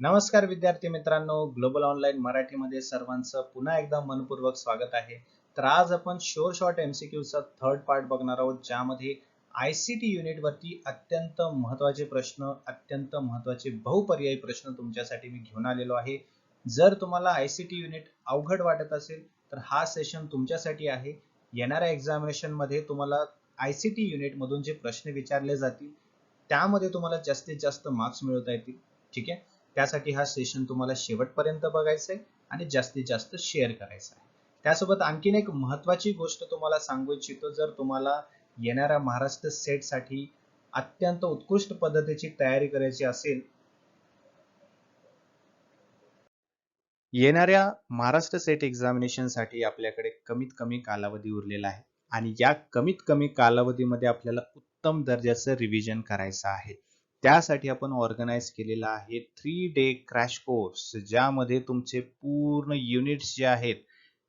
नमस्कार विद्यार्थी मित्रांनो ग्लोबल ऑनलाईन मराठीमध्ये सर्वांचं पुन्हा एकदा मनपूर्वक स्वागत आहे. तर आज आपण शोर शॉर्ट एमसीक्यूचा थर्ड पार्ट बघणार आहोत ज्यामध्ये आय सी टी युनिटवरती अत्यंत महत्त्वाचे प्रश्न अत्यंत महत्त्वाचे बहुपर्यायी प्रश्न तुमच्यासाठी मी घेऊन आलेलो आहे. जर तुम्हाला आय सी टी युनिट अवघड वाटत असेल तर हा सेशन तुमच्यासाठी आहे. येणाऱ्या एक्झामिनेशनमध्ये तुम्हाला आय सी टी युनिट मधून जे प्रश्न विचारले जातील त्यामध्ये तुम्हाला जास्तीत जास्त मार्क्स मिळवता येतील. ठीक आहे? त्यासाठी हा सेशन तुम्हाला शेवटपर्यंत बघायचा आहे आणि जास्तीत जास्त शेअर करायचा आहे त्यासोबत आणखीन एक महत्वाची गोष्ट तुम्हाला सांगू इच्छितो जर तुम्हाला येणाऱ्या महाराष्ट्र सेटसाठी अत्यंत उत्कृष्ट पद्धतीची तयारी करायची असेल येणाऱ्या महाराष्ट्र सेट एक्झामिनेशनसाठी आपल्याकडे कमीत कमी कालावधी उरलेला आहे. आणि या कमीत कमी कालावधीमध्ये आपल्याला उत्तम दर्जाचं रिव्हिजन करायचं आहे. त्यासाठी आपण ऑर्गनाईज केलेला आहे थ्री डे क्रॅश कोर्स ज्यामध्ये तुमचे पूर्ण युनिट्स जे आहेत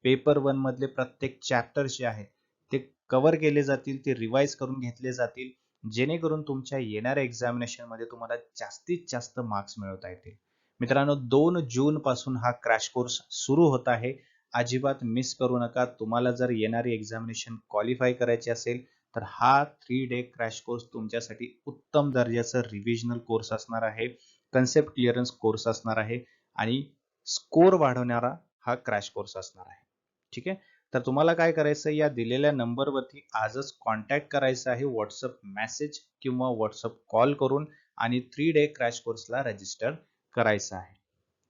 पेपर वन मधले प्रत्येक चॅप्टर जे आहेत ते कव्हर केले जातील ते रिवाइज करून घेतले जातील जेणेकरून तुमच्या येणाऱ्या एक्झामिनेशनमध्ये तुम्हाला जास्तीत जास्त मार्क्स मिळवता येतील. मित्रांनो दोन जून पासून हा क्रॅश कोर्स सुरू होत आहे. अजिबात मिस करू नका. तुम्हाला जर येणारी एक्झामिनेशन क्वालिफाय करायची असेल तर हा थ्री डे क्रॅश कोर्स तुमच्यासाठी उत्तम दर्जाचा रिव्हिजनल कोर्स असणार आहे. कन्सेप्ट क्लिअरन्स कोर्स असणार आहे. आणि स्कोर वाढवणारा हा क्रॅश कोर्स असणार आहे. ठीक आहे? तर तुम्हाला काय करायचं या दिलेल्या नंबरवरती आजच कॉन्टॅक्ट करायचं आहे. व्हॉट्सअप मेसेज किंवा व्हॉट्सअप कॉल करून आणि थ्री डे क्रॅश कोर्सला रजिस्टर करायचं आहे.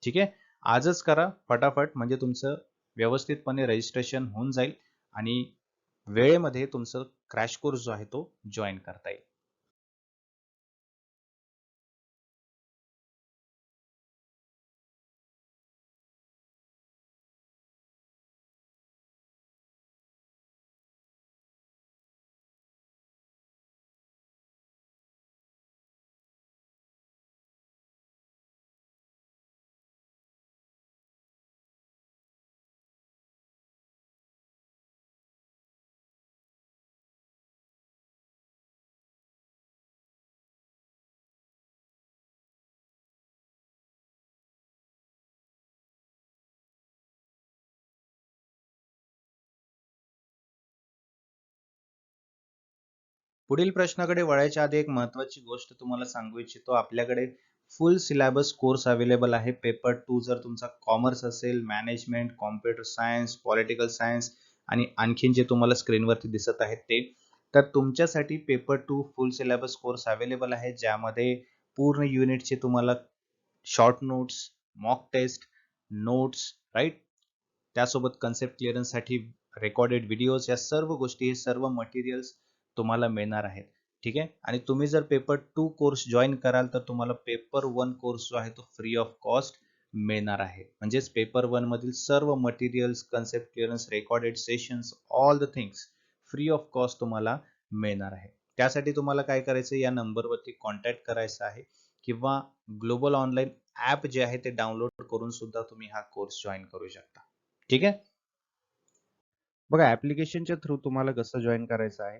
ठीक आहे? आजच करा. फटाफट म्हणजे तुमचं व्यवस्थितपणे रजिस्ट्रेशन होऊन जाईल. आणि वेळेमध्ये तुमचं क्रॅश कोर्स जो आहे तो जॉईन करता येईल. पुढील प्रश्नाकडे वळायच्या आधी एक महत्वाची गोष्ट तुम्हाला सांगू इच्छितो. आपल्याकडे फुल सिलेबस कोर्स अवेलेबल आहे. पेपर टू जर तुमचा कॉमर्स असेल management computer science political science आणि आणखीन जे तुम्हाला स्क्रीनवरती दिसत आहेत ते तर तुमच्यासाठी paper two full syllabus course available आहे. ज्यामध्ये पूर्ण युनिटचे तुम्हाला short notes mock test notes right त्यासोबत कन्सेप्ट क्लिअरन्ससाठी रेकॉर्डेड व्हिडिओज या सर्व गोष्टी हे सर्व मटेरियल्स तुम्हाला मिळणार आहेत. ठीक आहे? आणि तुम्ही जर पेपर टू कोर्स जॉईन कराल तर तुम्हाला पेपर वन कोर्स जो आहे तो फ्री ऑफ कॉस्ट मिळणार आहे. म्हणजेच पेपर वन मधील सर्व materials concept clearance recorded sessions all the things free of cost तुम्हाला मिळणार आहे. त्यासाठी तुम्हाला काय करायचं या नंबरवरती कॉन्टॅक्ट करायचा आहे. किंवा ग्लोबल ऑनलाईन ऍप जे आहे ते डाउनलोड करून सुद्धा तुम्ही हा कोर्स जॉईन करू शकता. ठीक आहे? बघा ऍप्लिकेशनच्या थ्रू तुम्हाला कसं जॉईन करायचं आहे?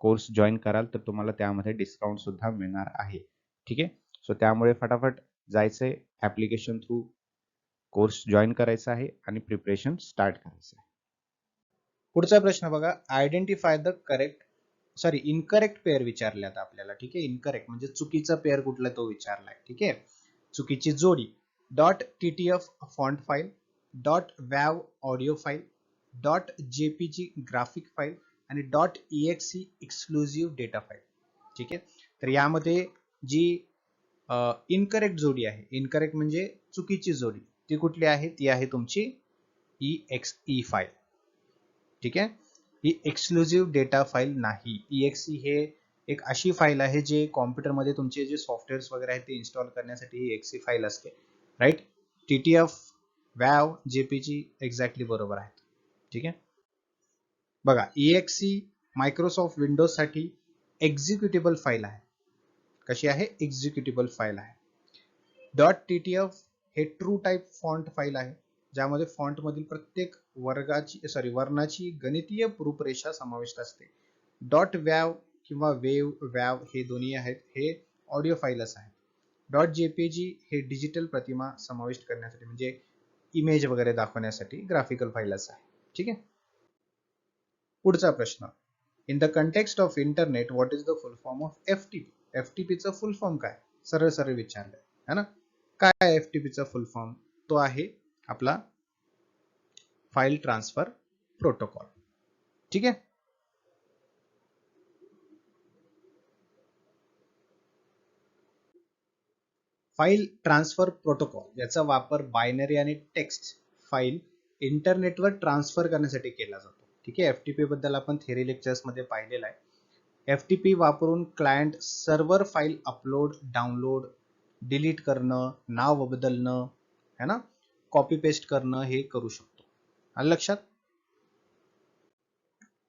कोर्स जॉईन कराल तर तुम्हाला त्यामध्ये डिस्काउंट सुद्धा मिळणार आहे. ठीक आहे? सो त्यामुळे फटाफट जायचंय ऍप्लिकेशन थ्रू कोर्स जॉईन करायचा आहे आणि प्रिपरेशन स्टार्ट करायचं आहे. पुढचा प्रश्न बघा. Identify the correct sorry incorrect pair विचारल्यात आपल्याला. ठीक आहे? इनकरेक्ट म्हणजे चुकीचा पेअर कुठला तो विचारलाय. ठीक आहे? चुकीची जोडी. Dot T T F font file dot वॅव audio file dot JPG graphic file आणि dot C exclusive data file ठीक आहे? तर यामध्ये जी इनकरेक्ट जोडी आहे इनकरेक्ट म्हणजे चुकीची जोडी ती कुठली आहे? ती आहे तुमची ई एक्स ई फाईल ठीक आहे? ही एक्सक्लुझिव्ह डेटा फाईल नाही. ई एक्स ई हे एक अशी फाईल आहे जे कॉम्प्युटरमध्ये तुमचे जे सॉफ्टवेअर्स वगैरे आहेत ते इन्स्टॉल करण्यासाठी ही एक्सी फाईल असते. राईट टी टी एफ वॅव जेपीजी एक्झॅक्टली बरोबर आहेत. ठीक आहे? बघा ई एक्स मायक्रोसॉफ्ट विंडोजसाठी एक्झिक्युटेबल फाईल आहे. कशी आहे? एक्झिक्युटेबल फाईल आहे. डॉट टी टी एफ हे ट्रू टाईप फॉन्ट फाईल आहे ज्यामध्ये फॉन्ट मधील प्रत्येक वर्गाची सॉरी वर्णाची गणितीय रूपरेषा समाविष्ट असते. डॉट वॅव किंवा वेव वॅव हे दोन्ही आहेत हे ऑडिओ फाईलच आहेत. डॉट जेपीजी हे डिजिटल प्रतिमा समाविष्ट करण्यासाठी म्हणजे इमेज वगैरे दाखवण्यासाठी ग्राफिकल फाईलच आहे. ठीक आहे? पुढचा प्रश्न. In the context of internet what is the full form of F T P F T full form काय? सरळ सरळ विचारलंय है ना? काय एफ टी पीचा फुल फॉर्म तो आहे आपला फाईल ट्रान्सफर प्रोटोकॉल ठीक आहे? फाईल ट्रान्सफर प्रोटोकॉल याचा वापर बायनरी आणि टेक्स्ट फाईल इंटरनेटवर ट्रान्सफर करण्यासाठी केला जातो. ठीक आहे? एफ टी पी बद्दल आपण थेरी लेक्चर्समध्ये पाहिलेलं आहे. एफ टी पी वापरून client server file upload download delete करणं नाव बदलणं है ना? कॉपी पेस्ट करणं हे करू शकतो. आलं लक्षात?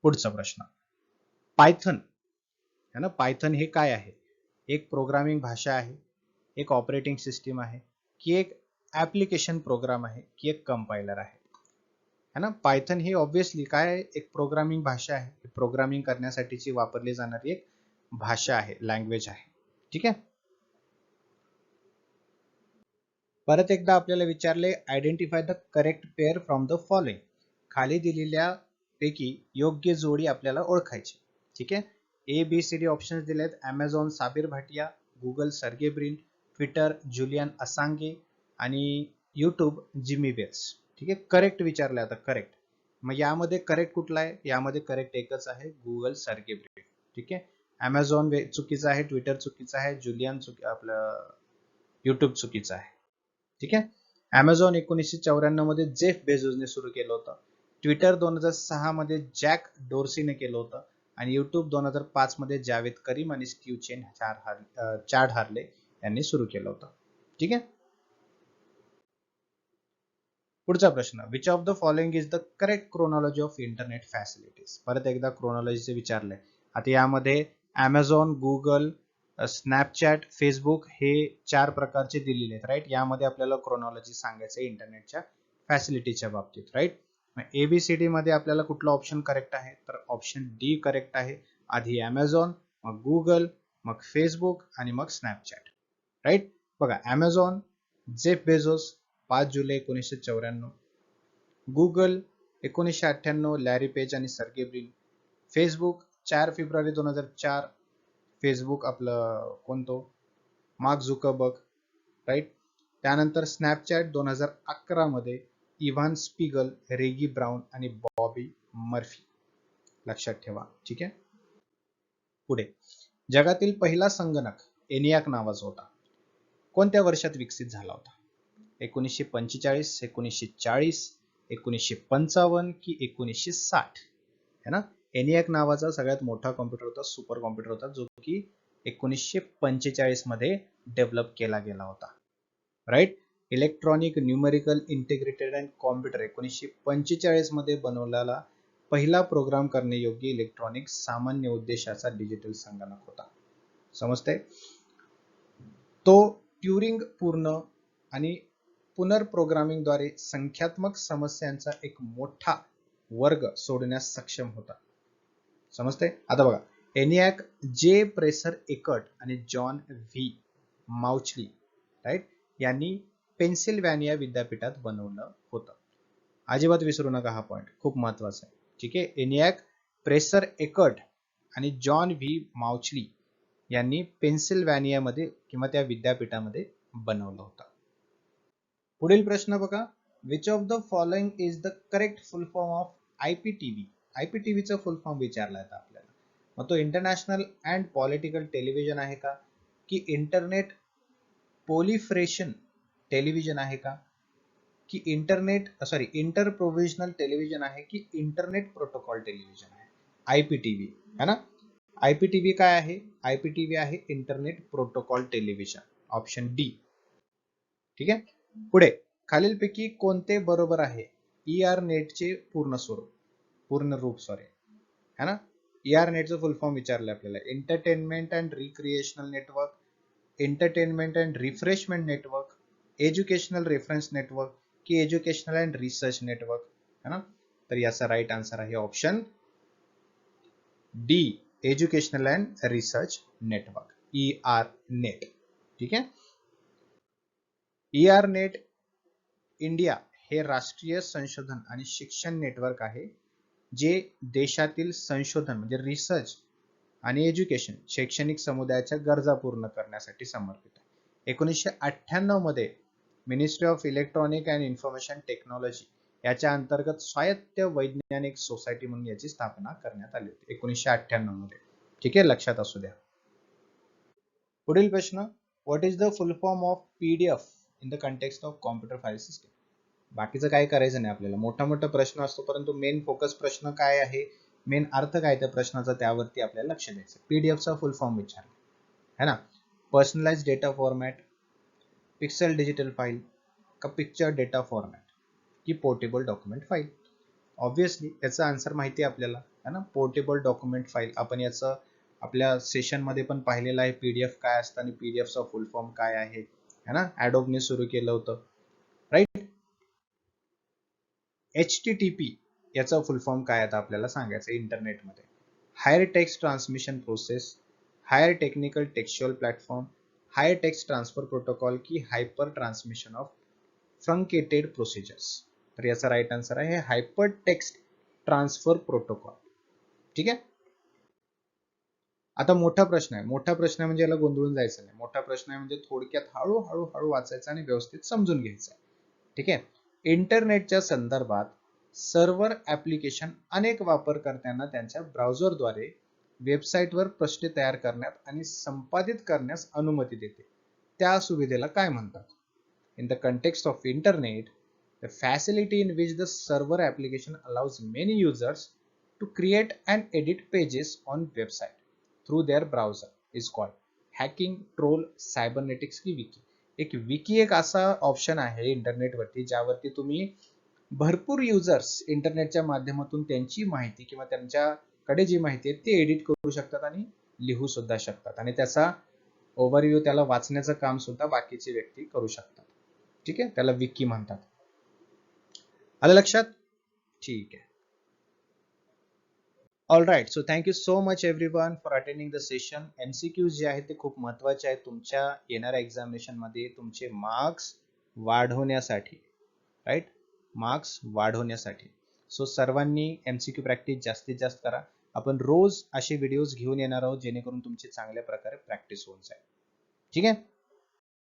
पुढचा प्रश्न. पायथन है ना? पायथन हे काय आहे? एक प्रोग्रामिंग भाषा आहे. एक ऑपरेटिंग सिस्टीम आहे. की एक ऍप्लिकेशन प्रोग्राम आहे. की एक कंपायलर आहे. है ना? पायथन ही ऑब्विसली काय एक प्रोग्रामिंग भाषा आहे. प्रोग्रामिंग करण्यासाठीची वापरली जाणारी एक भाषा आहे लँग्वेज आहे. ठीक आहे? परत एकदा आपल्याला विचारले identify the correct pair from the following खाली दिलेल्या पैकी योग्य जोडी आपल्याला ओळखायची. ठीक आहे? A B C D options दिलेत. Amazon Sabeer Bhatia Google Sergey Brin Twitter Julian Assange आणि यूट्यूब जिमी बेल्स ठीक आहे? करेक्ट विचारलं आता करेक्ट मग यामध्ये करेक्ट कुठला आहे? यामध्ये करेक्ट एकच आहे गुगल सारखे ब्रिन ठीक आहे? अमेझॉन चुकीचं आहे ट्विटर चुकीचं आहे जुलियन चुकी आपलं युट्यूब चुकीचं आहे. ठीक आहे? अमेझॉन एकोणीसशे चौऱ्याण्णवमध्ये जेफ बेझोजने सुरू केलं होतं. ट्विटर दोन हजार सहा मध्ये जॅक डोर्सीने केलं होतं. आणि युट्यूब दोन हजार पाच मध्ये जावेद करीम आणि स्टीव चेन चार हार चार्ड हार्ले यांनी सुरू केलं होतं. ठीक आहे? पुढचा प्रश्न which of the following is the correct chronology of internet facilities परत एकदा क्रोनॉलॉजीचे विचारलंय आता यामध्ये अमेझॉन गुगल स्नॅपचॅट फेसबुक हे चार प्रकारचे दिलेले आहेत राईट यामध्ये आपल्याला क्रोनॉलॉजी सांगायचं आहे इंटरनेटच्या फॅसिलिटीच्या बाबतीत राईट एबीसीडी मध्ये आपल्याला कुठलं ऑप्शन करेक्ट आहे? तर ऑप्शन डी करेक्ट आहे. आधी अमेझॉन मग गुगल मग फेसबुक आणि मग स्नॅपचॅट राईट बघा अमेझॉन जेफ बेझोस पाच जुलै एकोणीसशे चौऱ्याण्णव. गुगल एकोणीसशे अठ्ठ्याण्णव लॅरी पेज आणि सर्गे ब्रिन फेसबुक चार फेब्रुवारी दोन हजार चार. फेसबुक आपलं कोणतो? मार्क झुकरबर्ग राईट त्यानंतर स्नॅपचॅट दोन हजार अकरा मध्ये इव्हान स्पिगल रेगी ब्राऊन आणि बॉबी मर्फी लक्षात ठेवा ठीक आहे? पुढे. जगातील पहिला संगणक एनियाक नावाचा होता. कोणत्या वर्षात विकसित झाला होता? एकोणीसशे पंचेचाळीस एकोणीसशे चाळीस एकोणीसशे पंचावन्न की एकोणीसशे साठ. है ना? एनियाक नावाचा सगळ्यात मोठा कॉम्प्युटर होता सुपर कॉम्प्युटर होता जो की एकोणीसशे पंचेचाळीसमध्ये डेव्हलप केला गेला होता. Right electronic numerical integrated and computer एकोणीसशे पंचेचाळीसमध्ये बनवलेला पहिला प्रोग्राम करणे योग्य इलेक्ट्रॉनिक सामान्य उद्देशाचा डिजिटल संगणक होता. समजते तो ट्युरिंग पूर्ण आणि पुनर्प्रोग्रामिंगद्वारे संख्यात्मक समस्यांचा एक मोठा वर्ग सोडण्यास सक्षम होता. समजते आता बघा. एनियाक जे प्रेसर एकट आणि जॉन व्ही माउचली राईट यांनी पेन्सिल्व्हॅनिया विद्यापीठात बनवलं होतं. अजिबात विसरू नका हा पॉईंट खूप महत्त्वाचा आहे. ठीक आहे? एनियाक प्रेसर एकट आणि जॉन व्ही माउचली यांनी पेन्सिल्व्हॅनियामध्ये किंवा त्या विद्यापीठामध्ये बनवलं होतं. पुढील प्रश्न बघा. Which of the following is the correct full form of I P T V I P T व्हीचा full form विचारला आहे आपल्याला. मग तो इंटरनॅशनल अँड पॉलिटिकल टेलिव्हिजन आहे का? की इंटरनेट पोलिफ्रेशन टेलिव्हिजन आहे का? की internet sorry inter provisional television आहे की इंटरनेट प्रोटोकॉल टेलिव्हिजन आहे? आय पी टी व्ही है ना? आय पी टी व्ही काय आहे? आय पी टी व्ही आहे internet protocol television option D ठीक आहे? पुढे खालीलपैकी कोणते बरोबर आहे? ई आर नेटचे पूर्ण स्वरूप. पूर्ण रूप सॉरी है ना? ई आर नेटचं फुल फॉर्म विचारलं आपल्याला. Entertainment and recreational network entertainment and refreshment network educational reference network की एज्युकेशनल अँड रिसर्च नेटवर्क है ना? तर याचा राईट आन्सर आहे option D educational and research network E R net ठीक आहे? ई आर नेट इंडिया हे राष्ट्रीय संशोधन आणि शिक्षण नेटवर्क आहे जे देशातील संशोधन म्हणजे रिसर्च आणि एज्युकेशन शैक्षणिक समुदायाच्या गरजा पूर्ण करण्यासाठी समर्पित आहे. एकोणीसशे अठ्ठ्याण्णवमध्ये ministry of electronic and information technology याच्या अंतर्गत स्वायत्त वैज्ञानिक सोसायटी म्हणून याची स्थापना करण्यात आली होती एकोणीसशे अठ्ठ्याण्णवमध्ये. ठीक आहे लक्षात असू द्या. पुढील प्रश्न what is the full form of PDF in the context of computer file system. बाकीचं काय करायचं नाही आपल्याला. मोठा मोठा प्रश्न असतो परंतु मेन फोकस प्रश्न काय आहे? मेन अर्थ काय त्या प्रश्नाचा? त्यावरती आपल्याला लक्ष द्यायचं. पीडीएफचा फुल फॉर्म विचारला. है ना? Personalize data format pixel digital file का पिक्चर डेटा फॉर्मॅट की पोर्टेबल डॉक्युमेंट फाईल ऑब्विसली याचा आन्सर माहिती आहे आपल्याला. है ना? पोर्टेबल डॉक्युमेंट फाईल आपण याचं आपल्या सेशनमध्ये पण पाहिलेलं आहे. पीडीएफ काय असतं आणि पीडीएफचा फुल फॉर्म काय आहे? है ना? ॲडोबने सुरू केलं होतं. Right H T T P याचा फुल फॉर्म काय आता आपल्याला सांगायचं इंटरनेटमध्ये higher text transmission process higher technical textual platform higher text transfer protocol की hyper transmission of truncated procedures तर याचा राईट आन्सर आहे हायपर टेक्स्ट ट्रान्सफर प्रोटोकॉल ठीक आहे? आता मोठा प्रश्न आहे. मोठा प्रश्न आहे म्हणजे याला गोंधळून जायचं नाही. मोठा प्रश्न आहे म्हणजे थोडक्यात हळूहळू हळू वाचायचा आणि व्यवस्थित समजून घ्यायचा. ठीक आहे? इंटरनेटच्या संदर्भात सर्व्हर ऍप्लिकेशन अनेक वापरकर्त्यांना त्यांच्या ब्राउझरद्वारे वेबसाईटवर प्रश्न तयार करण्यात आणि संपादित करण्यास अनुमती देते. त्या सुविधेला काय म्हणतात? In the context of internet the facility in which the server application allows many users to create and edit pages on website through their browser is called hacking troll cybernetics की विकी एक विकी एक असा option आहे इंटरनेटवरती ज्यावरती तुम्ही भरपूर users इंटरनेटच्या माध्यमातून त्यांची माहिती किंवा त्यांच्याकडे जी माहिती आहे ती एडिट करू शकतात आणि लिहू सुद्धा शकतात. आणि त्याचा ओव्हरव्ह्यू त्याला वाचण्याचं काम सुद्धा बाकीचे व्यक्ती करू शकतात. ठीक आहे? त्याला विकी म्हणतात. आलं लक्षात? ठीक आहे. All right so thank you so much everyone for attending the session MCQs जे आहेत ते खूप महत्त्वाचे आहेत तुमच्या येणाऱ्या एक्झामिनेशनमध्ये. तुमचे मार्क्स वाढवण्यासाठी राईट मार्क्स वाढवण्यासाठी. सो सर्वांनी एमसीक्यू प्रॅक्टिस जास्तीत जास्त करा. आपण रोज असे व्हिडिओज घेऊन येणार आहोत जेणेकरून तुमची चांगल्या प्रकारे प्रॅक्टिस होऊन जाईल. ठीक आहे?